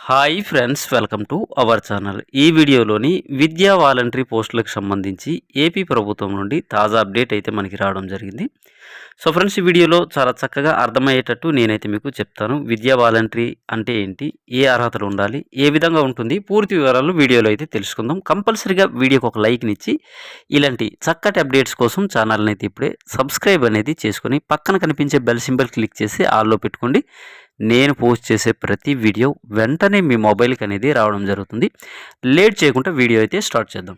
Hi friends welcome to our channel. ఈ వీడియోలోని విద్యా వాలంటరీ పోస్టులకు సంబంధించి ఏపీ ప్రభుత్వం నుండి తాజా అప్డేట్ అయితే మనకి రావడం జరిగింది. సో ఫ్రెండ్స్ ఈ వీడియోలో చాలా చక్కగా అర్థమయ్యేటట్టు నేనైతే మీకు చెప్తాను. విద్యా వాలంటరీ అంటే ఏంటి? ఏ అర్హతలు ఉండాలి? ఏ విధంగా ఉంటుంది? పూర్తి వివరాలు వీడియోలో అయితే తెలుసుకుందాం. కంపల్సరీగా వీడియోకి ఒక లైక్నిచ్చి ఇలాంటి చక్కటి అప్డేట్స్ కోసం ఛానల్ని అయితే ఇప్పుడే సబ్స్క్రైబ్ అనేది చేసుకొని పక్కన కనిపించే బెల్ సింబల్ క్లిక్ చేసి ఆల్లో పెట్టుకోండి. నేను పోస్ట్ చేసే ప్రతి వీడియో వెంటనే మీ మొబైల్కి అనేది రావడం జరుగుతుంది. లేట్ చేయకుండా వీడియో అయితే స్టార్ట్ చేద్దాం.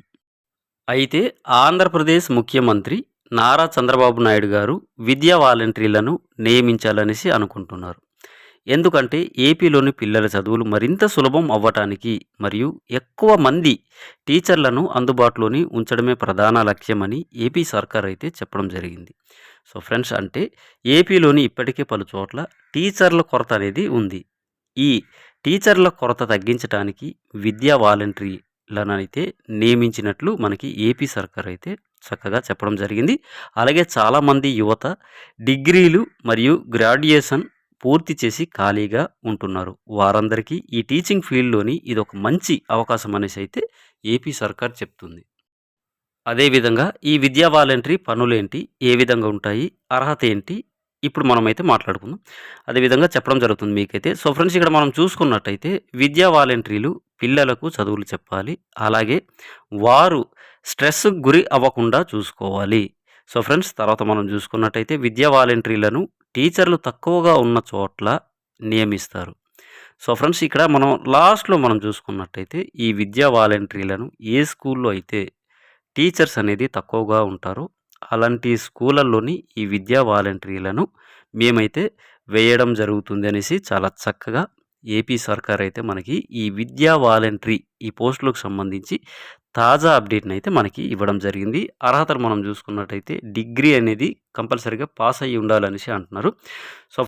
అయితే ఆంధ్రప్రదేశ్ ముఖ్యమంత్రి నారా చంద్రబాబు నాయుడు గారు విద్యా వాలంటీర్లను నియమించాలనేసి అనుకుంటున్నారు. ఎందుకంటే ఏపీలోని పిల్లల చదువులు మరింత సులభం అవ్వటానికి మరియు ఎక్కువ మంది టీచర్లను అందుబాటులోని ఉంచడమే ప్రధాన లక్ష్యమని ఏపీ సర్కార్ అయితే చెప్పడం జరిగింది. సో ఫ్రెండ్స్ అంటే ఏపీలోని ఇప్పటికే పలు చోట్ల టీచర్ల కొరత అనేది ఉంది. ఈ టీచర్ల కొరత తగ్గించడానికి విద్యా వాలంటీర్లను అయితే నియమించినట్లు మనకి ఏపీ సర్కార్ అయితే చక్కగా చెప్పడం జరిగింది. అలాగే చాలామంది యువత డిగ్రీలు మరియు గ్రాడ్యుయేషన్ పూర్తి చేసి ఖాళీగా ఉంటున్నారు. వారందరికీ ఈ టీచింగ్ ఫీల్డ్లోని ఇది ఒక మంచి అవకాశం అనేసి అయితే ఏపీ సర్కార్ చెప్తుంది. అదేవిధంగా ఈ విద్యా వాలంటరీ పనులేంటి? ఏ విధంగా ఉంటాయి? అర్హత ఏంటి? ఇప్పుడు మనమైతే మాట్లాడుకుందాం. అదేవిధంగా చెప్పడం జరుగుతుంది మీకైతే. సో ఫ్రెండ్స్ ఇక్కడ మనం చూసుకున్నట్టయితే విద్యా వాలంటరీలు పిల్లలకు చదువులు చెప్పాలి. అలాగే వారు స్ట్రెస్ గురి అవ్వకుండా చూసుకోవాలి. సో ఫ్రెండ్స్ తర్వాత మనం చూసుకున్నట్టయితే విద్యా వాలంటరీలను టీచర్లు తక్కువగా ఉన్న చోట్ల నియమిస్తారు. సో ఫ్రెండ్స్ ఇక్కడ మనం లాస్ట్లో మనం చూసుకున్నట్టయితే ఈ విద్యా వాలంటీర్లను ఏ స్కూల్లో అయితే టీచర్స్ అనేది తక్కువగా ఉంటారో అలాంటి స్కూళ్ళల్లోని ఈ విద్యా వాలంటీర్లను మేమైతే వేయడం జరుగుతుంది అనేసి చాలా చక్కగా ఏపీ సర్కార్ అయితే మనకి ఈ విద్యా వాలంటరీ ఈ పోస్టులకు సంబంధించి తాజా అప్డేట్ని అయితే మనకి ఇవ్వడం జరిగింది. అర్హతలు మనం చూసుకున్నట్టయితే డిగ్రీ అనేది కంపల్సరీగా పాస్ అయ్యి ఉండాలనేసి అంటున్నారు. సో